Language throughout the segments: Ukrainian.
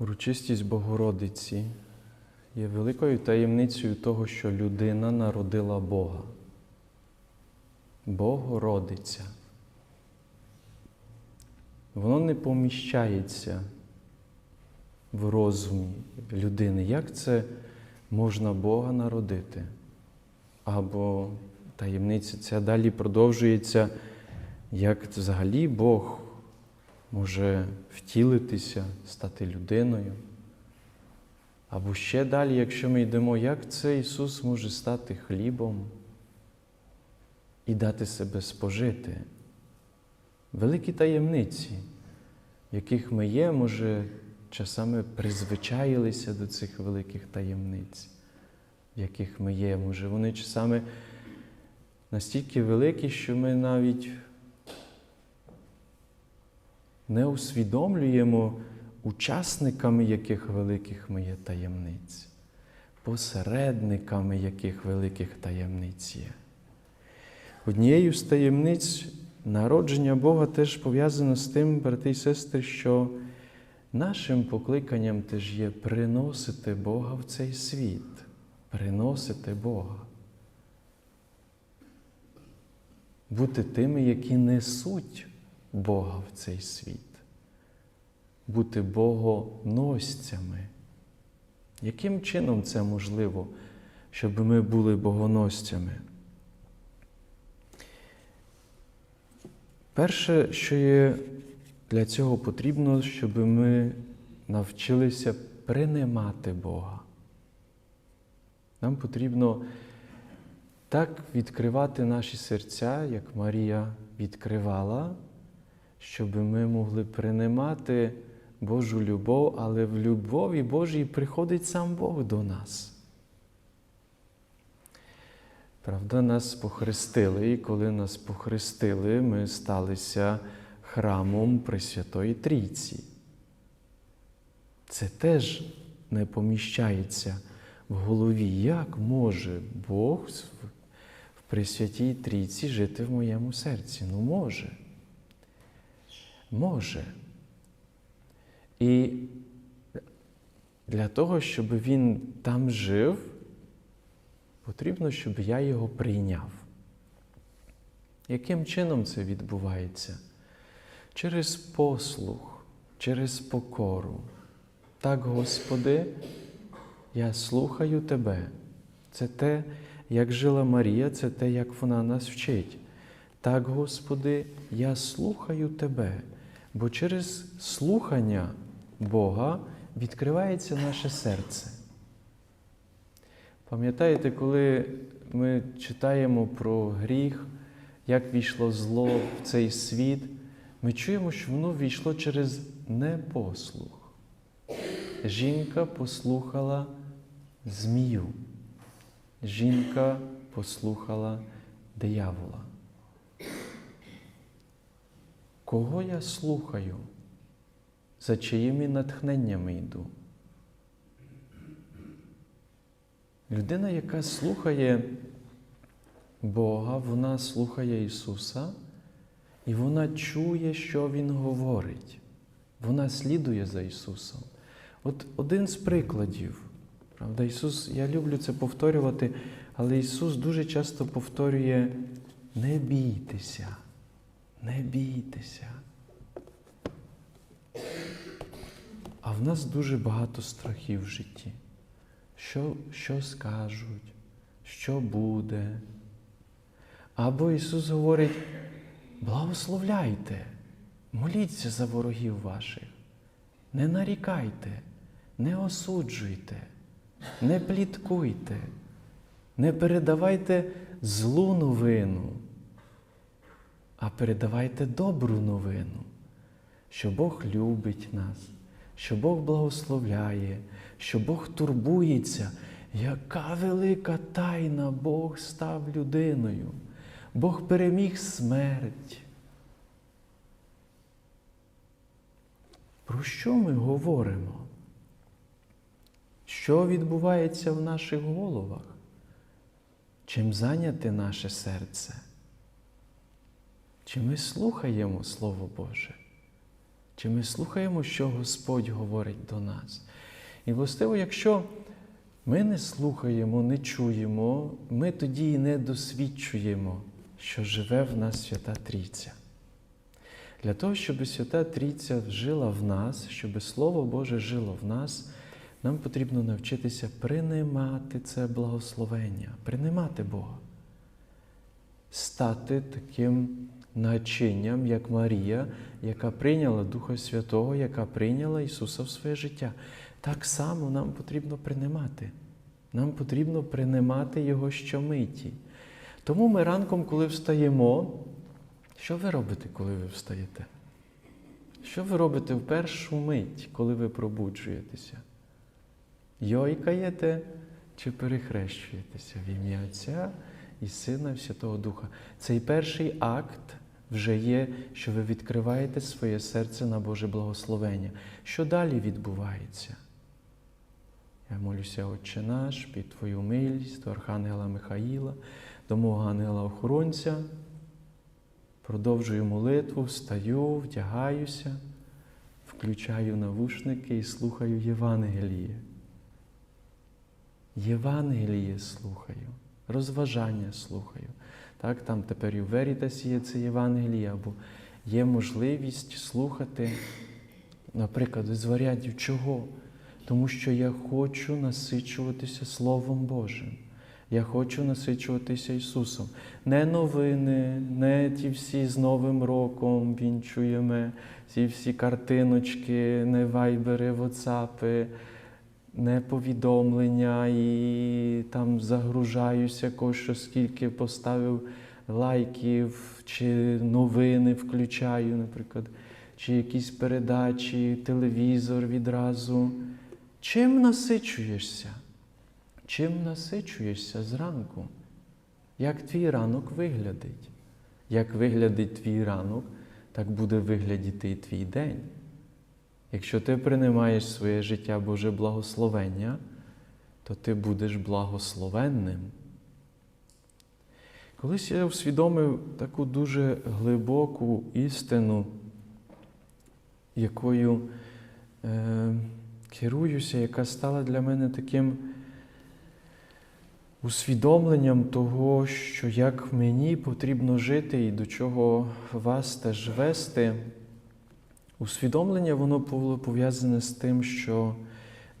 Урочистість Богородиці є великою таємницею того, що людина народила Бога. Богородиця. Воно не поміщається в розумі людини. Як це можна Бога народити? Або таємниця ця далі продовжується, як взагалі Бог може втілитися, стати людиною. Або ще далі, якщо ми йдемо, як це Ісус може стати хлібом і дати себе спожити. Великі таємниці, яких ми є, може, часами призвичаїлися до цих великих таємниць, в яких ми є. Може, вони часами настільки великі, що ми навіть не усвідомлюємо учасниками яких великих ми є таємниць, посередниками яких великих таємниць є. Однією з таємниць народження Бога теж пов'язано з тим, брати і сестри, що нашим покликанням теж є приносити Бога в цей світ, приносити Бога. Бути тими, які несуть Бога в цей світ, бути богоносцями. Яким чином це можливо, щоб ми були богоносцями? Перше, що є для цього потрібно, щоб ми навчилися приймати Бога. Нам потрібно так відкривати наші серця, як Марія відкривала, щоб ми могли приймати Божу любов, але в любові Божій приходить сам Бог до нас. Правда, нас похрестили, і коли нас похрестили, ми сталися храмом Пресвятої Трійці. Це теж не поміщається в голові, як може Бог в Пресвятій Трійці жити в моєму серці? Ну, може. Може. І для того, щоб він там жив, потрібно, щоб я його прийняв. Яким чином це відбувається? Через послух, через покору. Так, Господи, я слухаю Тебе. Це те, як жила Марія, це те, як вона нас вчить. Так, Господи, я слухаю Тебе, бо через слухання Бога відкривається наше серце. Пам'ятаєте, коли ми читаємо про гріх, як війшло зло в цей світ, ми чуємо, що воно війшло через непослух. Жінка послухала змію. Жінка послухала диявола. Кого я слухаю? За чиїми натхненнями йду? Людина, яка слухає Бога, вона слухає Ісуса, і вона чує, що Він говорить. Вона слідує за Ісусом. От один з прикладів. Правда, Ісус, я люблю це повторювати, але Ісус дуже часто повторює: не бійтеся, не бійтеся. А в нас дуже багато страхів в житті. Що, що скажуть, що буде. Або Ісус говорить: благословляйте, моліться за ворогів ваших, не нарікайте, не осуджуйте, не пліткуйте, не передавайте злу новину, а передавайте добру новину, що Бог любить нас, що Бог благословляє, що Бог турбується, яка велика тайна Бог став людиною. Бог переміг смерть. Про що ми говоримо? Що відбувається в наших головах? Чим зайняте наше серце? Чи ми слухаємо Слово Боже? Чи ми слухаємо, що Господь говорить до нас? І властиво, якщо ми не слухаємо, не чуємо, ми тоді і не досвідчуємо, що живе в нас Свята Трійця. Для того, щоб Свята Трійця жила в нас, щоб Слово Боже жило в нас, нам потрібно навчитися приймати це благословення, приймати Бога, стати таким начинням, як Марія, яка прийняла Духа Святого, яка прийняла Ісуса в своє життя. Так само нам потрібно приймати. Нам потрібно приймати Його щомиті. Тому ми ранком, коли встаємо, що ви робите, коли ви встаєте? Що ви робите в першу мить, коли ви пробуджуєтеся? Йойкаєте чи перехрещуєтеся в ім'я Отця і Сина і Святого Духа? Цей перший акт вже є, що ви відкриваєте своє серце на Боже благословення. Що далі відбувається? Я молюся, Отче наш, під Твою милість, до Архангела Михаїла, до мого ангела-охоронця. Продовжую молитву, встаю, вдягаюся, включаю навушники і слухаю Євангеліє. Євангеліє слухаю, розважання слухаю. Так, Там тепер і Верітасі є це Євангеліє, або є можливість слухати, наприклад, з варіантів чого? Тому що я хочу насичуватися Словом Божим. Я хочу насичуватися Ісусом. Не новини, не ті всі з Новим роком вінчуємо, ці всі картиночки, не вайбери, ватсапи, не повідомлення і там загружаюся, що скільки поставив лайків, чи новини включаю, наприклад, чи якісь передачі, телевізор відразу. Чим насичуєшся? Чим насичуєшся зранку? Як твій ранок виглядить? Як виглядить твій ранок, так буде виглядіти і твій день. Якщо ти приймаєш своє життя Боже благословення, то ти будеш благословенним. Колись я усвідомив таку дуже глибоку істину, якою е, керуюся, яка стала для мене таким усвідомленням того, що як мені потрібно жити і до чого вас теж вести. Усвідомлення воно було пов'язане з тим, що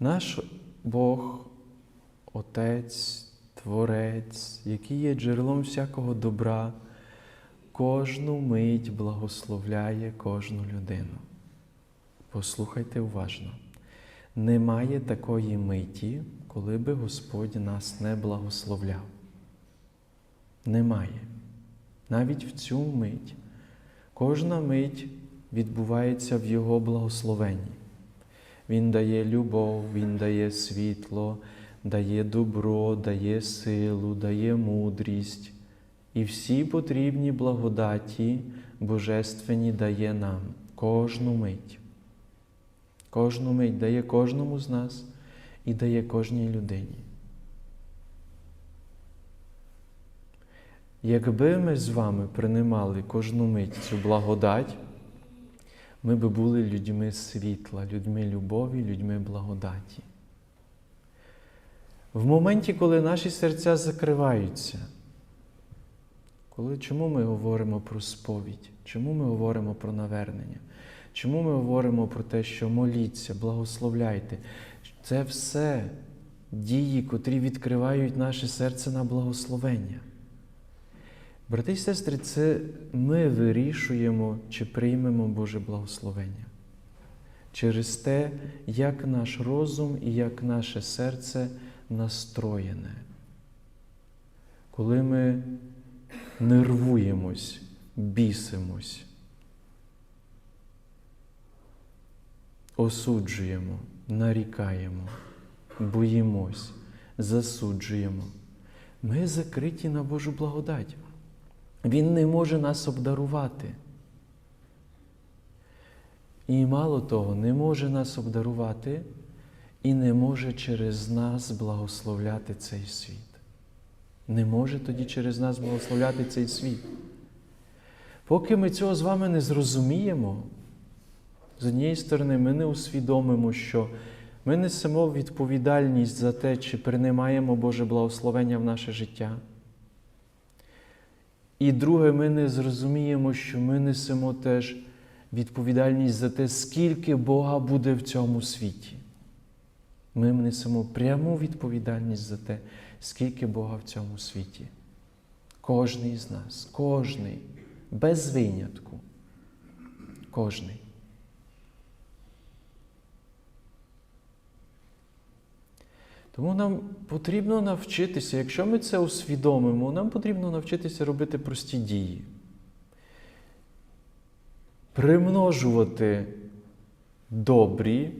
наш Бог, Отець, Творець, який є джерелом всякого добра, кожну мить благословляє кожну людину. Послухайте уважно. Немає такої миті, коли би Господь нас не благословляв. Немає. Навіть в цю мить. Кожна мить відбувається в Його благословенні. Він дає любов, Він дає світло, дає добро, дає силу, дає мудрість і всі потрібні благодаті Божественні дає нам кожну мить. Кожну мить дає кожному з нас і дає кожній людині. Якби ми з вами приймали кожну мить цю благодать, ми би були людьми світла, людьми любові, людьми благодаті. В моменті, коли наші серця закриваються, коли, чому ми говоримо про сповідь? Чому ми говоримо про навернення? Чому ми говоримо про те, що моліться, благословляйте? Це все дії, котрі відкривають наше серце на благословення. Брати і сестри, це ми вирішуємо, чи приймемо Боже благословення. Через те, як наш розум і як наше серце настроєне. Коли ми нервуємось, бісимось, осуджуємо, нарікаємо, боїмось, засуджуємо, ми закриті на Божу благодать. Він не може нас обдарувати. І мало того, не може нас обдарувати і не може через нас благословляти цей світ. Не може тоді через нас благословляти цей світ. Поки ми цього з вами не зрозуміємо, З однієї сторони, ми не усвідомимо, що ми несемо відповідальність за те, чи приймаємо Боже благословення в наше життя. І друге, ми не зрозуміємо, що ми несемо теж відповідальність за те, скільки Бога буде в цьому світі. Ми несемо пряму відповідальність за те, скільки Бога в цьому світі. Кожний з нас, кожний, без винятку. Кожний. Тому нам потрібно навчитися, якщо ми це усвідомимо, нам потрібно навчитися робити прості дії. Примножувати добрі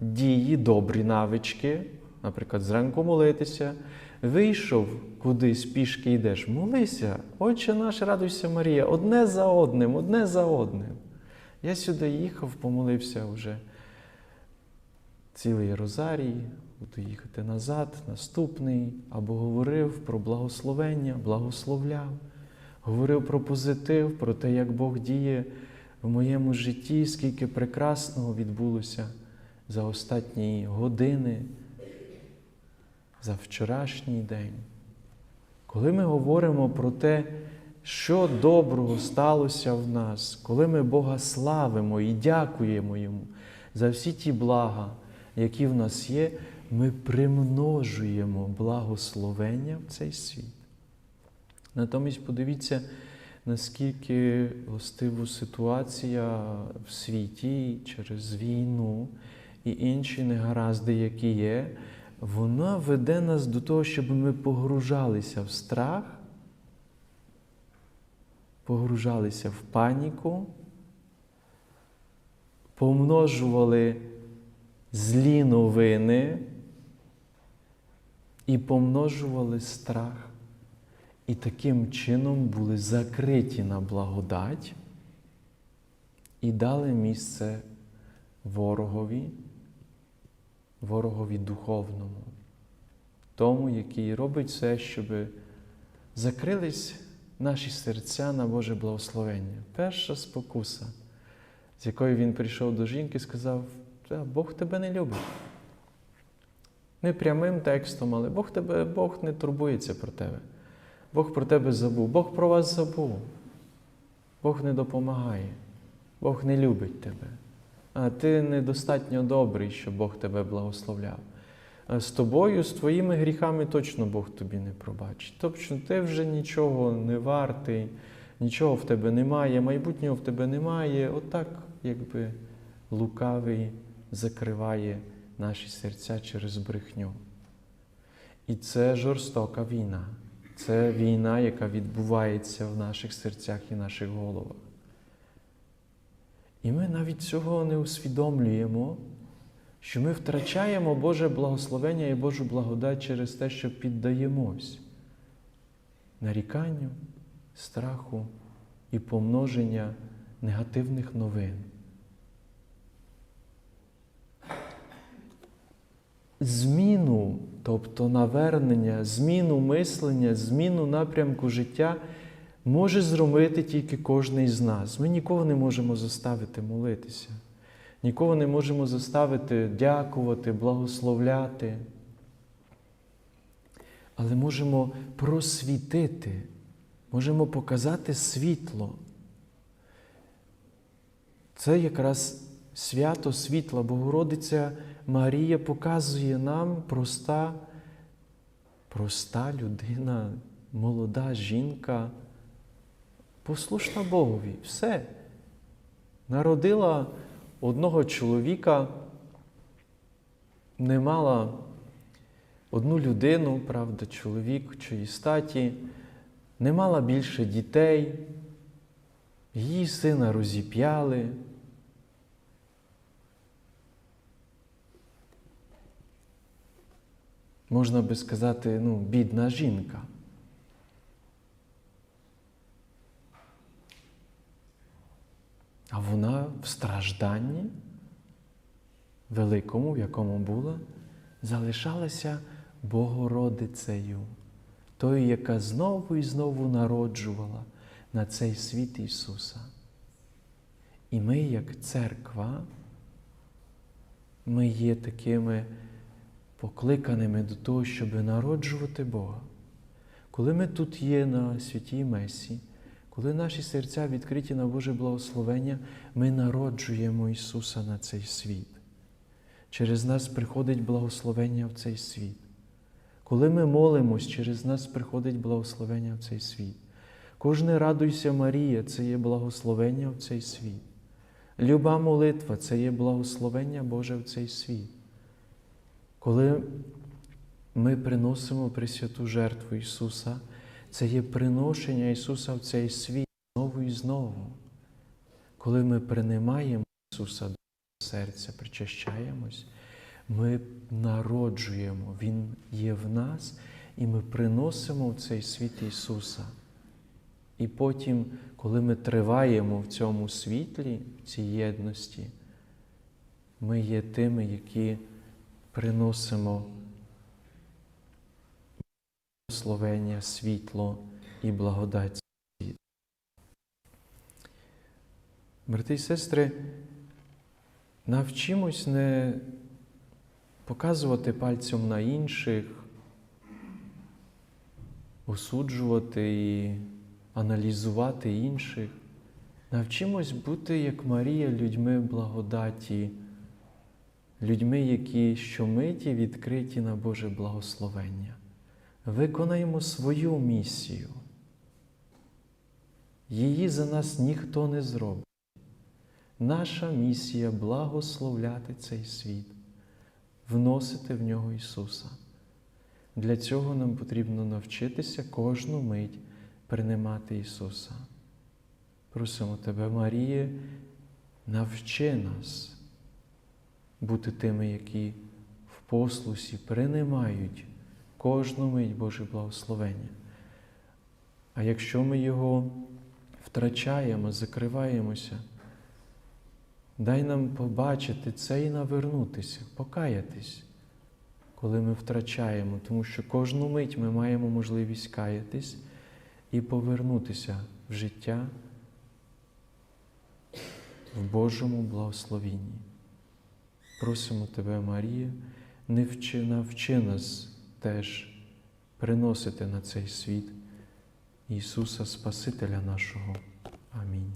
дії, добрі навички, наприклад, зранку молитися, вийшов кудись, пішки йдеш, молися, Отче наш, радуйся, Марія, одне за одним, одне за одним. Я сюди їхав, помолився вже цілий розарій, буду їхати назад, наступний, або говорив про благословення, благословляв, говорив про позитив, про те, як Бог діє в моєму житті, скільки прекрасного відбулося за останні години, за вчорашній день. Коли ми говоримо про те, що доброго сталося в нас, коли ми Бога славимо і дякуємо Йому за всі ті блага, які в нас є, ми примножуємо благословення в цей світ. Натомість подивіться, наскільки властиву ситуація в світі через війну і інші негаразди, які є, вона веде нас до того, щоб ми погружалися в страх, погружалися в паніку, помножували злі новини і помножували страх. І таким чином були закриті на благодать і дали місце ворогові, ворогові духовному, тому, який робить все, щоб закрились наші серця на Боже благословення. Перша спокуса, з якою він прийшов до жінки, сказав, «Та Бог тебе не любить. Не прямим текстом, але Бог тебе, Бог не турбується про тебе. Бог про тебе забув, Бог про вас забув. Бог не допомагає, Бог не любить тебе. А ти недостатньо добрий, щоб Бог тебе благословляв. А з тобою, з твоїми гріхами точно Бог тобі не пробачить. Тобто ти вже нічого не вартий, нічого в тебе немає, майбутнього в тебе немає. Отак, якби лукавий закриває наші серця через брехню. І це жорстока війна. Це війна, яка відбувається в наших серцях і наших головах. І ми навіть цього не усвідомлюємо, що ми втрачаємо Боже благословення і Божу благодать через те, що піддаємось наріканню, страху і помноження негативних новин. Зміну, тобто навернення, зміну мислення, зміну напрямку життя може зробити тільки кожен з нас. Ми нікого не можемо заставити молитися, нікого не можемо заставити дякувати, благословляти. Але можемо просвітити, можемо показати світло. Це якраз свято світла, Богородиця Марія показує нам проста, проста людина, молода жінка, послушна Богові. Все. Народила одного чоловіка, не мала одну людину, правда, чоловік чиї статі, не мала більше дітей, її сина розіп'яли. Можна би сказати, ну, бідна жінка. А вона в стражданні, великому, в якому була, залишалася Богородицею, тою, яка знову і знову народжувала на цей світ Ісуса. І ми, як церква, ми є такими покликаними до того, щоб народжувати Бога. Коли ми тут є на святій Месі, коли наші серця відкриті на Боже благословення, ми народжуємо Ісуса на цей світ. Через нас приходить благословення в цей світ. Коли ми молимось, через нас приходить благословення в цей світ. Кожне радуйся Марія це є благословення в цей світ. Люба молитва це є благословення Боже в цей світ. Коли ми приносимо Пресвяту жертву Ісуса, це є приношення Ісуса в цей світ знову і знову. Коли ми приймаємо Ісуса до серця, причащаємось, ми народжуємо, Він є в нас, і ми приносимо в цей світ Ісуса. І потім, коли ми триваємо в цьому світлі, в цій єдності, ми є тими, які приносимо благословення, світло і благодать. Брати і сестри, навчимось не показувати пальцем на інших, осуджувати і аналізувати інших. Навчимось бути, як Марія, людьми благодаті, людьми, які щомиті відкриті на Боже благословення. Виконаємо свою місію. Її за нас ніхто не зробить. Наша місія благословляти цей світ, вносити в нього Ісуса. Для цього нам потрібно навчитися кожну мить приймати Ісуса. Просимо Тебе, Марія, навчи нас бути тими, які в послусі приймають кожну мить Боже благословення. А якщо ми його втрачаємо, закриваємося, дай нам побачити це і навернутися, покаятись, коли ми втрачаємо, тому що кожну мить ми маємо можливість каятись і повернутися в життя в Божому благословінні. Просимо Тебе, Марія, не вчи, навчи нас теж приносити на цей світ Ісуса Спасителя нашого. Амінь.